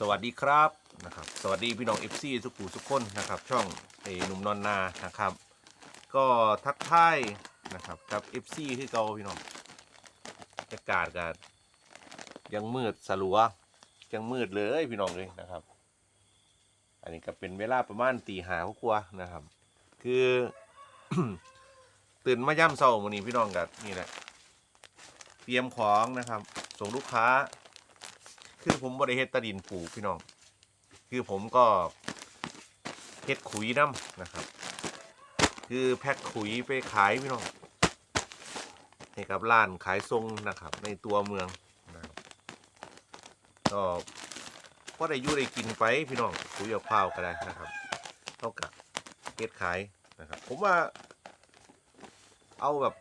สวัสดีครับนะครับสวัสดีพี่น้อง FC ทุกผู้ทุกคนนะครับ ช่องไอ้หนุ่มนอนนานะครับ ก็ทักทายนะครับกับ FC ที่เก่าพี่น้องบรรยากาศกันยังมืดสลัวยังมืดเลยพี่น้องเลยนะครับ อันนี้ก็เป็นเวลาประมาณตีหากว่านะครับ คือ ตื่นมาย่ำเศร้าวันนี้พี่น้องกับนี่แหละเตรียมของนะครับ ส่งลูกค้า คือผมบริเฮ็ดตะดินปลูกพี่น้อง คือผมก็เฮ็ดขุยน้ำนะครับ คือแพ็คขุยไปขายพี่น้องให้กับร้านขายทรงนะครับ ในตัวเมืองนะครับก็พอได้อยู่ได้กินไปพี่น้องขุยเอาข้าวก็ได้นะครับเท่ากับเฮ็ดขายนะครับ ผมว่าเอาแบบ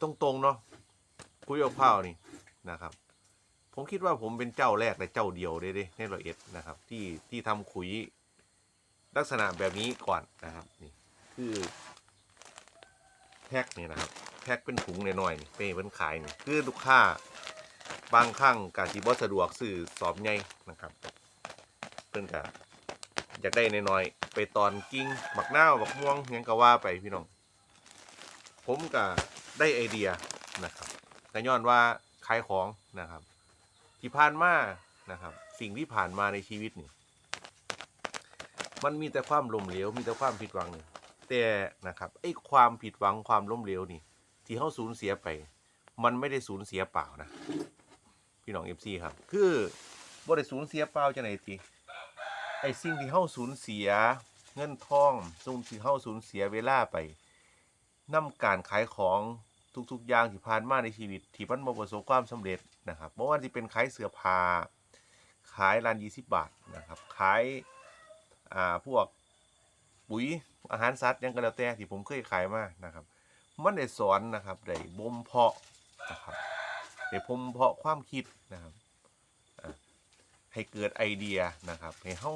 ตรงๆเนาะขุยเอาข้าวนี่นะครับ ผมคิดว่าผมเป็นเจ้าแรกและเจ้าเดียวเลยเด้ในร้อยเอ็ดนะครับ ที่ที่ทำขุยลักษณะแบบนี้ก่อนนะครับนี่คือแพ็คนี่นะครับแพ็คเป็นถุงหน่อยๆเป้เป็นขายนี่คือลูกค้าบางครั้งกาสิบ่สะดวกซื้อสอบใหญ่นะครับเพิ่อนก็อยากได้น้อยๆไปตอนกิ้งบักหน้าบักม่วงยังก็ว่าไปพี่น้อง ผมก็ได้ไอเดียนะครับก็ย้อนว่าขายของนะครับ ที่ผ่านมานะครับ สิ่งที่ผ่านมาในชีวิตนี่ มันมีแต่ความล้มเหลวมีแต่ความผิดหวังนี่แต่นะครับไอ้ความผิดหวังความล้มเหลวนี่ ที่เขาสูญเสียไป มันไม่ได้สูญเสียเปล่านะพี่น้องเอฟซีครับ คือบ่ได้สูญเสียเปล่าจังไหนทีไอ้สิ่งที่เขาสูญเสียเงินทองสิ่งที่เขาสูญเสียเวลาไปนํการขายของทุกๆอย่างที่ผ่านมาในชีวิต ที่มันบ่ประสบความสำเร็จ นะครับบ่ว่าจะเป็นขายเสื้อผ้าขายร้าน20บบาทนะครับขายอ่าพวกปุ๋ยอาหารสัตว์ยังก็แล้วแต่ที่ผมเคยขายมานะครับ มันได้สอนนะครับได้บ่มเพาะนะครับได้บ่มเพาะความคิดนะครับให้เกิดไอเดียนะครับให้เฮา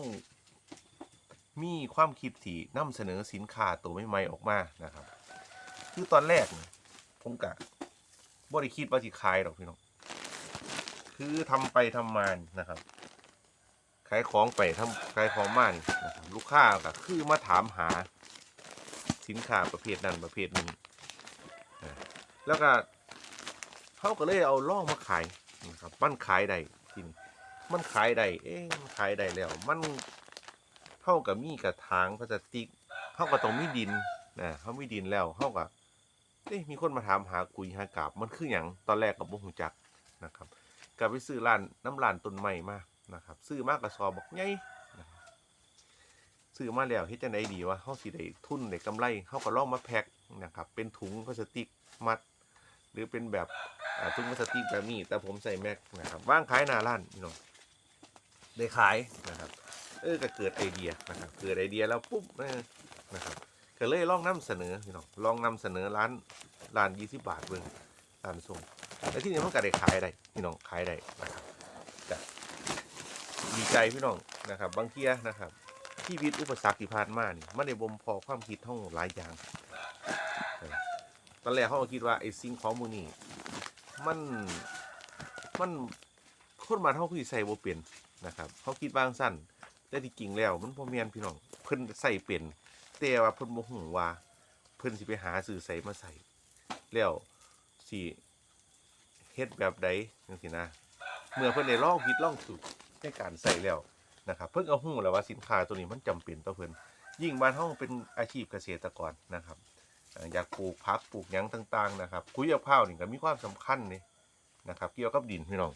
มีความคิดที่นำเสนอสินค้าตัวใหม่ๆออกมานะครับ คือตอนแรกผมกะบ่ได้คิดว่าสิขายหรอกพี่น้อง คือทำไปทำมานี่นะครับ ขายของไปทำขายของมานนะครับลูกค้าก็คือมาถามหาสินค้าประเภทนั้นประเภทนี้แล้วก็เขาก็เลยเอาล่องมาขายนะครับมันขายได้ทีนี้มันขายได้เอ๊ะมันขายได้แล้ว มันเท่ากับมีกระถางพลาสติกเท่ากับต้องมีดินนะเขามีดินแล้วเท่ากับเอ๊ะมีคนมาถามหากุยหากาบมันคืออย่างตอนแรกกับบุหูจักนะครับ ก็ไปซื้อร้านน้ำร้านต้นไม้มานะครับ ซื้อมากกระสอบบอกไงซื้อมาแล้วเฮ็ดจังไดดีวะเฮาสิได้ทุนได้กำไรเฮาก็ลองมาแพ็คนะครับ เป็นถุงพลาสติกมัด หรือเป็นแบบถุงพลาสติกแบบนี้ แต่ผมใส่แม็กนะครับว่างขายหน้าร้านพี่น้องได้ขายนะครับ เออก็เกิดไอเดียนะครับเกิดไอเดียแล้วปุ๊บเออนะครับก็เลยลองนำเสนอพี่น้องลองนำเสนอร้านร้านยี่สิบบาทเบิ่งร้านส่งแล้วที่นี้มันก็ได้ขายได้ พี่น้องขายได้นะครับก็ดีใจพี่น้องนะครับ บางเทียนะครับชีวิตอุปสรรคที่ผ่านมานี่มันได้บ่มพอความคิดท่องหลายอย่างตอนแรกเขาคิดว่าไอ้สิ่งของมือนี่มันมันคนมาเท่าคือใส่บ่เป็นนะครับเขาคิดบางสั้นแต่ที่จริงแล้ว มันบ่แม่นพี่น้องเพิ่นใส่เป็นแต่ว่าเพิ่นบ่ฮู้ว่า เพิ่นสิไปหาซื้อใส่มาใส่แล้วสิ เฮ็ดแบบใดจังซี่นะ เมื่อเพิ่นได้ลองผิดลองถูกในการใส่แล้วนะครับ เพิ่นก็ฮู้แล้วว่าสินค้าตัวนี้มันจำเป็นต่อเพิ่นยิ่งบ้านเฮาเป็นอาชีพเกษตรกรนะครับอยากปลูกผักปลูกหยังต่าง ๆ นะครับคุยกับข้าวนี่ก็มีความสำคัญนี่นะครับ เกี่ยวกับดินพี่น้อง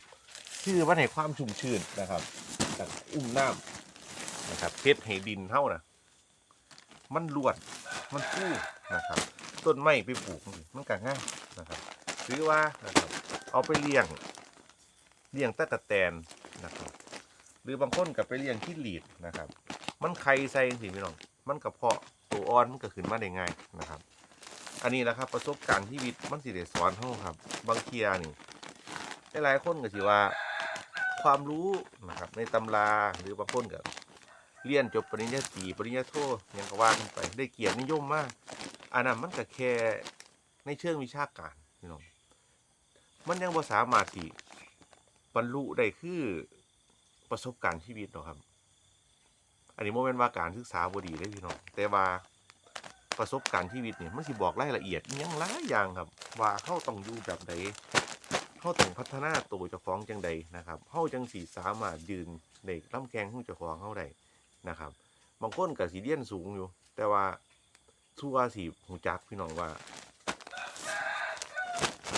คือมันให้ความชุ่มชื้นนะครับจากอุ้มน้ำนะครับเฮ็ดให้ดินเฮานะมันรวดมันฟูนะครับ ต้นไม้ไปปลูกมันก็ง่ายนะครับหรือว่านะครับ เอาไปเลี้ยง เลี้ยงตะกะแตนนะครับ หรือบางคนก็ไปเลี้ยงที่หลีดนะครับ มันไข่ใส่สิพี่น้อง มันกระเพาะตัวอ่อนมันก็ขึ้นมาได้ง่ายนะครับ อันนี้แหละครับประสบการณ์ชีวิตมันสิได้สอนเฮาครับ บางเทียนี่หลายคนก็สิว่าความรู้นะครับ ในตำราหรือบางคนก็เรียนจบปริญญาตรีปริญญาโทยังก็ว่ากันไปได้เกียรตินิยมมากอันนั้นมันก็แค่ในเชิงวิชาการพี่น้อง มันยังบ่สามารถที่บรรลุได้คือประสบการณ์ชีวิตเนาะครับ อันนี้โมเมนต์ว่าการศึกษาบดีได้พี่น้องแต่ว่าประสบการณ์ชีวิตเนี่ยมันสิบอกรายละเอียดยังหลายอย่างครับ ว่าเขาต้องอยู่แบบใดเขาต้องพัฒนาตัวเจ้าของจังใดนะครับเขาจังสีสามารถยืนในลำแกงของเจ้าของเขาได้นะครับ บางคนกับสีเดียนสูงอยู่ แต่ว่าทั่วสีหูจักพี่น้องว่า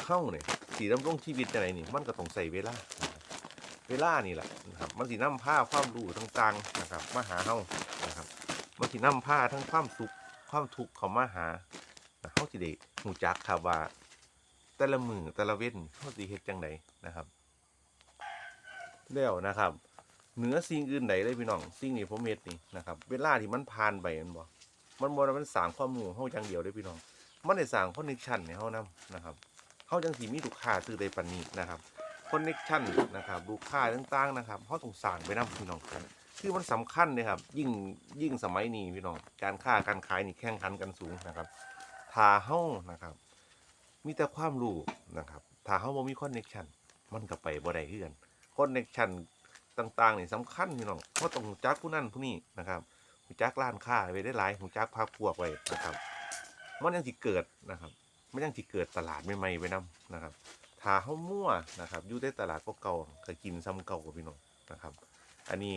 เข้าเนี่ย สีดำรงชีวิตจังไดนี่มันก็ต้องใส่เวลานะครับเวลานี่แหละนะครับมันสีน้ำผ้าความรู้ต่างๆนะครับมาหาเฮานะครับมันสีน้ำผ้าทั้งความสุขความทุกข์เขามาหาเฮาสิได้หูจักครับว่า แต่ละมือแต่ละเว้นเฮาสิเฮ็ดจังไดนะครับแล้วนะครับเหนือสิ่งอื่นใดเลยพี่น้องสิ่งนี้ผมเฮ็ดนี่นะครับ เวลาที่มันผ่านไปมันบ่มันบ่มันสร้างความรู้เฮาจังเดียวเด้พี่น้องมันได้สร้างคอนเนคชันให้เฮานํนะครับ เฮาจังสิมีลูกค้าซื้อได้ปานนี้นะครับคอนเนคชันนะครับลูกค้าต่างๆนะครับเฮาต้องสร้างไปนํพี่น้องคือมันสำคัญเลยครับ ยิ่งยิ่งสมัยนี้พี่น้องการค้าการขายนี่แข่งขันกันสูงนะครับถ้าเฮานะครับ มีแต่ความรู้นะครับถ้าเฮาบ่มีคอนเนคชันมันก็ไปบ่ได้คือกันคอนเนคชันต่างๆนี่สำคัญพี่น้องเพราะต้องจักผู้นั้นผู้นี้นะครับรู้จักร้านค้าไปได้หลายรู้จักพักพวกไว้นะครับ มันยังสิเกิดนะครับ มันยังสิเกิดตลาดใหม่ๆไปนํนะครับถ้าเฮามั่วนะครับอยู่ในตลาดก็เก่าก็กินซ้ำเก่ากับพี่น้องนะครับ อันนี้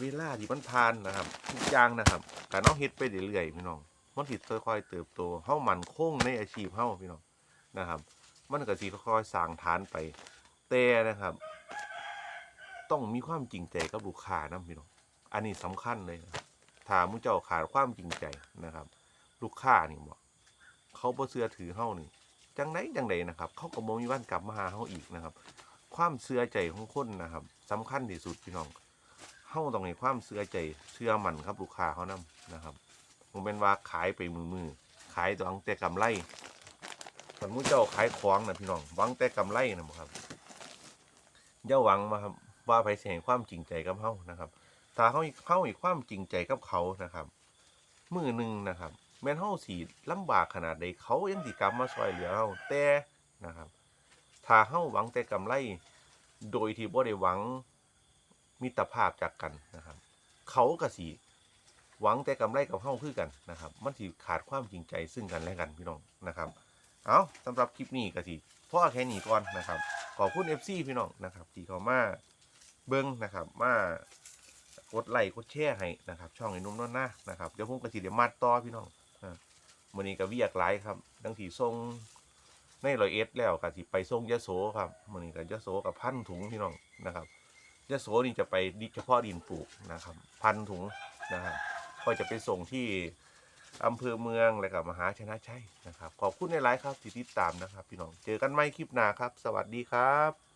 เวลาที่มันผ่านนะครับ ทุกอย่างนะครับการเอาเฮ็ดไปเรื่อยๆพี่น้องมันสิค่อยๆเติบโตเฮามันคงในอาชีพเฮาพี่น้องนะครับ มันก็สิค่อยๆสร้างฐานไปแต่นะครับ ต้องมีความจริงใจกับลูกค้านะพี่น้องอันนี้สำคัญเลยนะถ้ามุเจ้าขาดความจริงใจนะครับ ลูกค้านี่บอก เขาบ่เชื่อถือเฮานี่จังไดจังไดนะครับ เขาก็บ่มีวันกลับมาหาเฮาอีกนะครับ ความเชื่อใจของคนนะครับสำคัญที่สุดพี่น้องเฮาต้องให้ความเชื่อใจเชื่อมั่นครับลูกค้าเขานํนะครับผมเป็นว่าขายไปมือมือๆขายตัวอังแต่กำไรส่วนมุเจ้าขายของนะพี่น้องหวังแต่กำไรนะครับอย่าหวังมาครับว่าไปแสงความจริงใจกับเขานะครับ ถ้าเขาเขาอีกความจริงใจกับเขานะครับ มือหนึ่งนะครับ แม้นเขาสีลำบากขนาดใดเขายังสิกลับมาซอยเหลือเราแต่นะครับถ้าเขาหวังแต่กำไรโดยที่บ่ได้หวังมิตรภาพจากกันนะครับ เขาก็สิหวังแต่กำไรกับเขาคือกันนะครับ มันสิขาดความจริงใจซึ่งกันและกันพี่น้องนะครับเอาสำหรับคลิปนี้ก็สิพ่อแค่นี้ก่อนนะครับ ขอบคุณ FC พี่น้องนะครับที่เขามาเบิ้งนะครับมากดไลค์กดแชร์ให้นะครับ ช่องไอ้นุ่มนอนน้านะครับเดี๋ยวผมกระสีเดี๋ยวมาต่อพี่น้อง อ่าวันนี้ก็เวียกหลายครับดังสีทรงในร้อยเอ็ดแล้วก็สิไปทรงยะโสครับวันนี้ก็ยะโสกับพันถุงพี่น้องนะครับยะโสนี่จะไปดิเฉพาะดินปลูกนะครับ พันถุงนะครับก็จะไปส่งที่อำเภอเมืองและกับมหาชนะชัยนะครับ ขอบคุณในไลฟ์ครับที่ติดตามนะครับ พี่น้องเจอกันใหม่คลิปหน้าครับ สวัสดีครับ